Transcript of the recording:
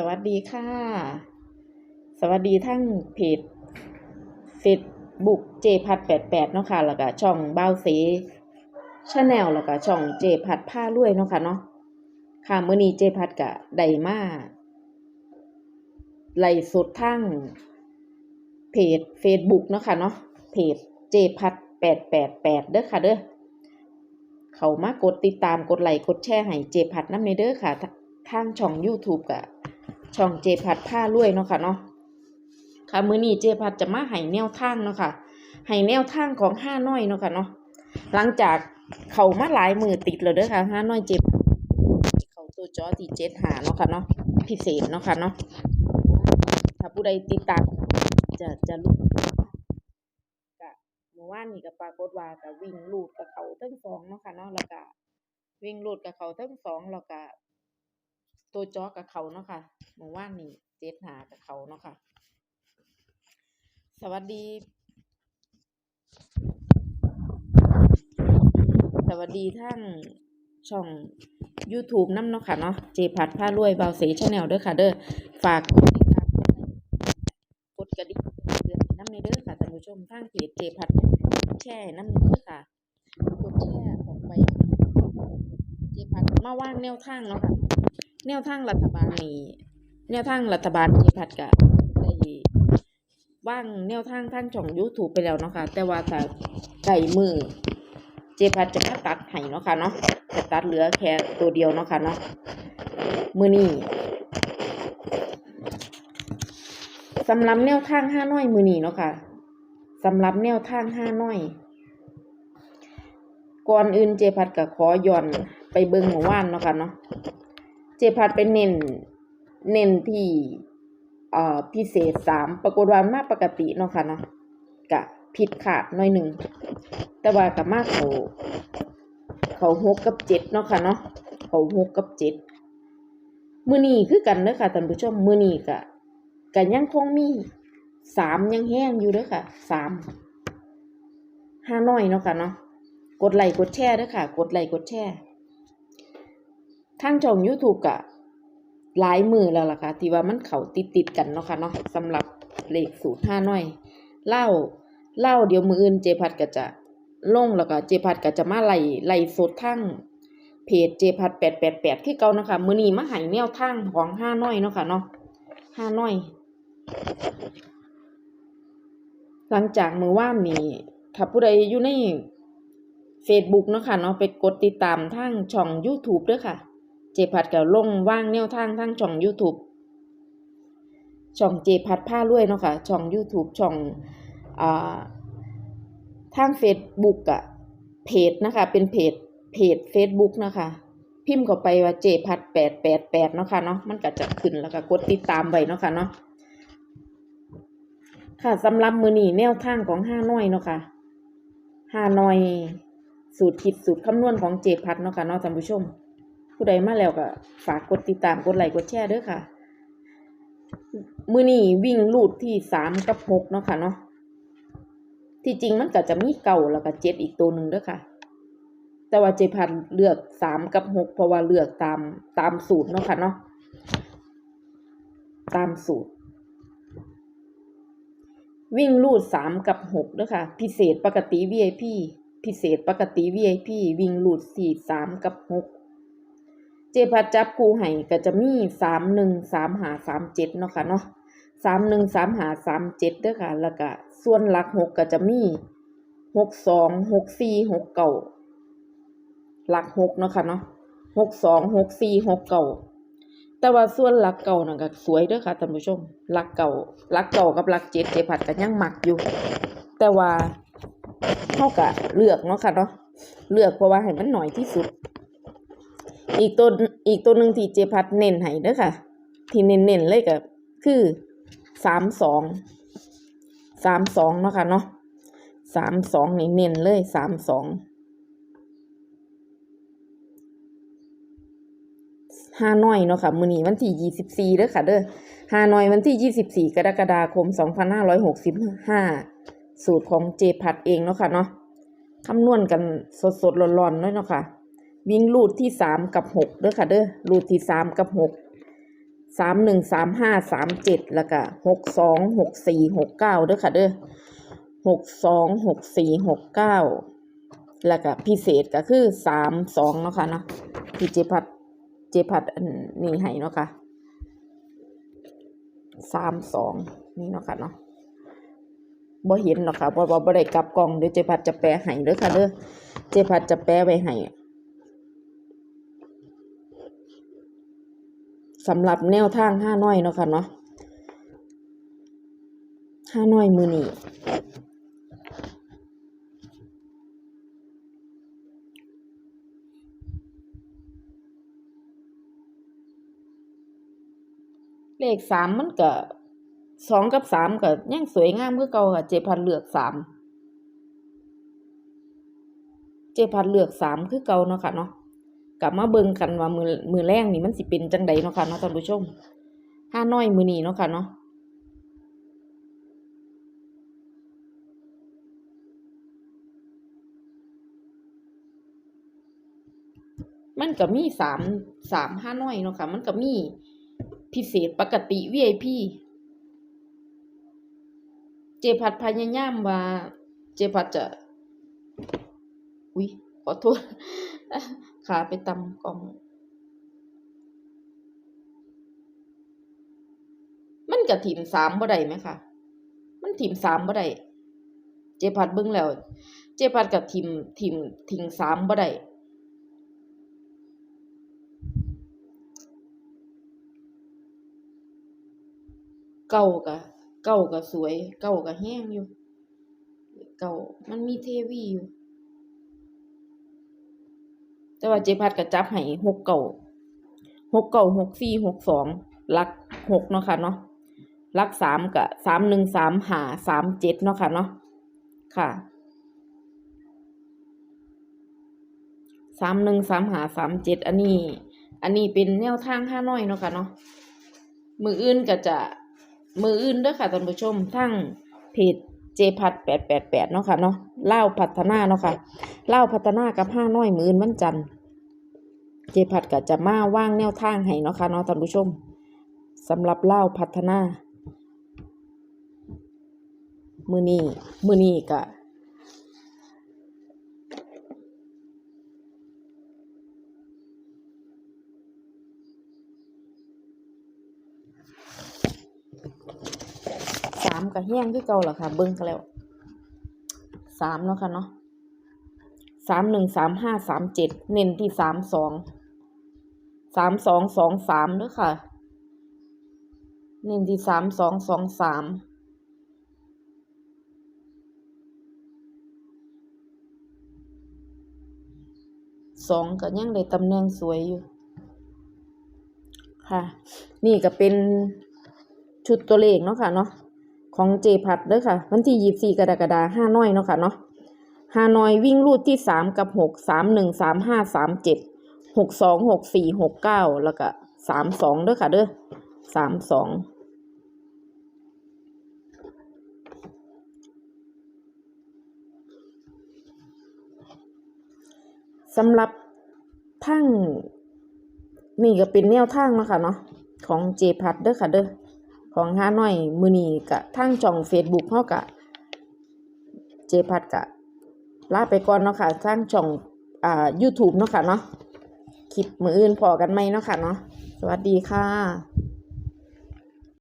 สวัสดีค่ะ สวัสดีทั้งเพจเฟซบุ๊กเจพัดแปดแปดเนาะค่ะแล้วก็ช่องบ้าวเสชาแนลแล้วก็ช่องเจพัดผ้ารวยเนาะค่ะเนาะค่ะมื้อนี้เจพัดกะไดมาไล่สดทั้งเพจ f a c e b o o เนาะค่ะเนาะเพจเจพัดแปดแปดแปดเด้อค่ะเด้อเขามากดติดตามกดไลค์กดแชร์ให้เจพัดน้ำในเด้อค่ะทางช่อง YouTube กับ ช่องเจพัดผ้ารวยเนาะค่ะเนาะค่ะมื้อนี้เจพัดจะมาให้แนวทางเนาะค่ะให้แนวทางของห้าน้อยเนาะค่ะเนาะหลังจากเขามาหลายมือติดแล้วเด้อค่ะห้าน้อยเจเขาตัวจอที่เจ็ดหาเนาะค่ะเนาะพิเศษเนาะค่ะเนาะถ้าผู้ใดติดตามจะจะรู้กะเมื่อวานนี้ก็ปรากฏว่าก็วิ่งลูดกับเขาทั้งสองเนาะค่ะเนาะแล้วก็วิ่งลูดกับเขาทั้งสองแล้วก็ ตัวจอกับเขาเนาะค่ะเมื่อวานนี้เจ็ดหากับเขาเนาะค่ะ สวัสดี สวัสดีท่านช่อง YouTube น้ำเนาะค่ะเนาะเจพัดผ้ารวยเบาเสชแนลเด้อค่ะ เด้อฝากกดกดกระดิ่งเตือนน้ำในเด้อค่ะท่านผู้ชมทางเพจเจพัดแช่น้ำเด้อค่ะกดแช่ของไปเจพัดมาว่างแนวทางเนาะค่ะ แนวทางรัฐบาลนี่แนวทางรัฐบาลเจพัดกะได้ว่างแนวทางทางช่อง YouTube ไปแล้วเนาะค่ะแต่ว่าถ้าไก่มือเจพัดจะมาตัดให้เนาะค่ะเนาะจะตัดเหลือแค่ตัวเดียวเนาะค่ะเนาะมือนี้สำหรับแนวทางห้าน้อยมือนี้เนาะค่ะสำหรับแนวทางห้าน้อยก่อนอื่นเจพัดก็ขอย้อนไปเบิ่งหมู่ว่านเนาะค่ะเนาะ เจพัดไปเน้นเน้นที่เอ่อพิเศษสามปรากฏว่ามาปกติเนาะค่ะเนาะกะผิดขาดหน่อยหนึ่ง แต่ว่ากับมากเขาเขาหกกับเจ็ดเนาะค่ะเนาะเขาหกกับเจ็ดมือนี้คือกันเด้อค่ะท่านผู้ชมมือนี้กะกันยังคงมีสามยังแห้งอยู่เด้อค่ะสามห้าน้อยเนาะค่ะเนาะกดไลค์กดแชร์เด้อค่ะ กดไลค์กดแชร์ ทางช่อง YouTube กะหลายมือแล้วล่ะค่ะที่ว่ามันเขาติดติดกันเนาะค่ะเนาะสำหรับเลขสูตรห้าน้อยเล่าเล่าเดี๋ยวมืออื่นเจพัดก็จะลงแล้วก็เจพัดก็จะมาไล่ไล่สดทั้งเพจเจพัดแปดแปดแปดที่เก่านะคะมือนี้มาให้แนวทางของห้าน้อยเนาะค่ะเนาะห้าน้อย หลังจากมือว่านนี้ถ้าผู้ใดอยู่ใน Facebook เนาะค่ะเนาะไปกดติดตามทางช่อง YouTube ด้วยค่ะ จพัดก็ลงว่างแนวทางทางช่อง YouTube ช่องเจพัดผ้ารวยเนาะค่ะช่อง YouTube ช่องอ่าทาง Facebook อะเพจนะคะ เป็นเพจเพจ Facebook นะคะ พิมพ์เข้าไปว่าเจพัดแปดแปดแปดเนาะค่ะเนาะมันก็จะขึ้นแล้วก็กดติดตามไว้เนาะค่ะเนาะค่ะสำหรับมือนีแนวทางของห้าน้อยเนาะค่ะห้าน้อย สูตรคิดสูตรคำนวณของเจพัดเนาะค่ะเนาะท่านผู้ชม ผู้ใดมาแล้วก็ฝากกดติดตามกดไลค์กดแชร์เด้อค่ะมือนี้วิ่งลูดที่สามกับหกเนาะค่ะเนาะที่จริงมันก็จะมีเก่าแล้วก็เจ็ดอีกตัวหนึ่งด้วยค่ะ แต่ว่าเจพันเลือกสามกับหกเพราะว่าเลือกตามตามสูตรเนาะค่ะเนาะตามสูตร วิ่งลูดสามกับหกด้วยค่ะ พิเศษปกติ VIP พิเศษปกติ VIP วิ่งลูดสี่สามกับหก เจพัดจับคู่ให้ก็จะมีสามหนึ่งสามหาสามเจ็ดเนาะค่ะเนาะสามหนึ่งสามหาสามเจ็ดเด้อค่ะ แล้วก็ส่วนหลักหกก็จะมีหกสองหกสี่หกเก่าหลักหกเนาะค่ะเนาะหกสองหกสี่หกเก่าแต่ว่าส่วนหลักเก่านั่นก็สวยเด้อค่ะท่านผู้ชมหลักเก่าหลักเก่ากับหลักเจ็ดเจผัดกันยังหมักอยู่ แต่ว่าเท่ากับเลือกเนาะค่ะเนาะเลือกเพราะว่าให้มันหน่อยที่สุด อีกตัวอีกตัวหนึ่งที่เจพัดเน้นให้เด้อค่ะ ที่เน้นๆเลยก็คือสามสองสามสองเนาะค่ะเนาะสามสองนี่เน้นเลยสามสองห้าน้อยเนาะค่ะมือนี้วันที่ยี่สิบสี่เด้อค่ะเด้อห้าน้อยวันที่ยี่สิบสี่กรกฎาคมสองพันห้าร้อยหกสิบห้าสูตรของเจพัดเองเนาะค่ะเนาะคำนวณกันสดสดๆร้อนๆเลยเนาะค่ะ วิ่งลูดที่สามกับหกเด้อค่ะเด้อลูดที่สามกับหกสามหนึ่งสามห้าสามเจ็ดแล้วก็หกสองหกสี่หกเก้าเด้อค่ะเด้อหกสองหกสี่หกเก้าแล้วก็พิเศษก็คือสามสองเนาะค่ะเนาะที่เจพัดเจพัดอันนี้ให้เนาะค่ะสามสองนี่เนาะค่ะเนาะบ่เห็นหรอกค่ะเพราะว่บ่ได้กลับกล่องเดี๋ยวเจพัดจะแปลให้เด้อค่ะเด้อเจพัดจะแปลไว้ให้ สำหรับแนวทางห้าน้อยเนาะค่ะเนาะห้าน้อยมือนี่เลขสามมันก็สองกับสามก็ยังสวยงามคือเก่าค่ะเจพันเลือกสามเจพันเลือกสามคือเก่าเนาะค่ะเนาะ กลับมาเบิ่งกันว่ามือมือแรงนี่มันสิเป็นจังใดเนาะค่ะเนาะท่านผู้ชมห้าน้อยมือนี้เนาะค่ะเนาะมันก็มีสามสามห้าน้อยเนาะค่ะ มันก็มีพิเศษปกติ VIP เจพัดพยายามว่าเจพัดจะ อุ๊ยขอโทษ ขาไปตำกล่อง มันกับทีมสามบ่ได้ไหมคะมันทีมสามบ่ได้เจพัดเบิ่งแล้ว เจพัดกับทีมทีมทีมสามบ่ได้เก่ากะเก่ากะสวย เก่ากะแห้งอยู่ เก่ามันมีเทวีอยู่ แต่ว่าเจพัดก็จับให้หกเก่าหกเก่าหกสี่หกสองลักหกเนาะค่ะเนาะลักสามกับสามหนึ่งสามหาสามเจ็ดเนาะค่ะเนาะค่ะสามหนึ่งสามหาสามเจ็ดอันนี้ อันนี้เป็นแนวทางห้าน้อยเนาะค่ะเนาะมืออื่นก็จะมืออื่นเด้อค่ะท่านผู้ชมทั้งเพจ เจพัดแปดแปดแปดเนาะค่ะเนาะเล่าพัฒนาเนาะค่ะเล่าพัฒนากับห้าน้อยมือนวันจันทร์เจพัดก็จะมาว่างแนวทางให้เนาะค่ะเนาะท่านผู้ชมสำหรับเล่าพัฒนา มือนี้มือนี้ก็ กับแห้งคือเก่าล่ะค่ะ เบิ้งกันแล้วสามเนาะค่ะเนาะสามหนึ่งสามห้าสามเจ็ดเน้นที่สามสองสามสองสองสามเด้อค่ะ เน้นที่สามสองสองสามสองก็ยังได้ตำแหน่งสวยอยู่ ค่ะ นี่ก็เป็นชุดตัวเลขเนาะค่ะเนาะ ของเจพัดเด้อค่ะ วันที่ยี่สี่กรกฎาห้าน้อยเนาะค่ะเนาะห้าน้อยวิ่งรูดที่สามกับหกสามหนึ่งสามห้าสามเจ็ดหกสองหกสี่หกเก้าแล้วก็สามสองเด้อค่ะเด้อสามสองสำหรับทั้งนี่ก็เป็นแนวทางเนาะค่ะเนาะของเจพัดเด้อค่ะเด้อ ของห้าน้อยมือนีกะทั้งช่องเฟซบุ๊กเฮากะ เจพัดกะลาไปก่อนเนาะค่ะทั้งช่องอ่า YouTube เนาะค่ะเนาะคลิปมืออื่นพอกันไหมเนาะค่ะเนาะสวัสดีค่ะ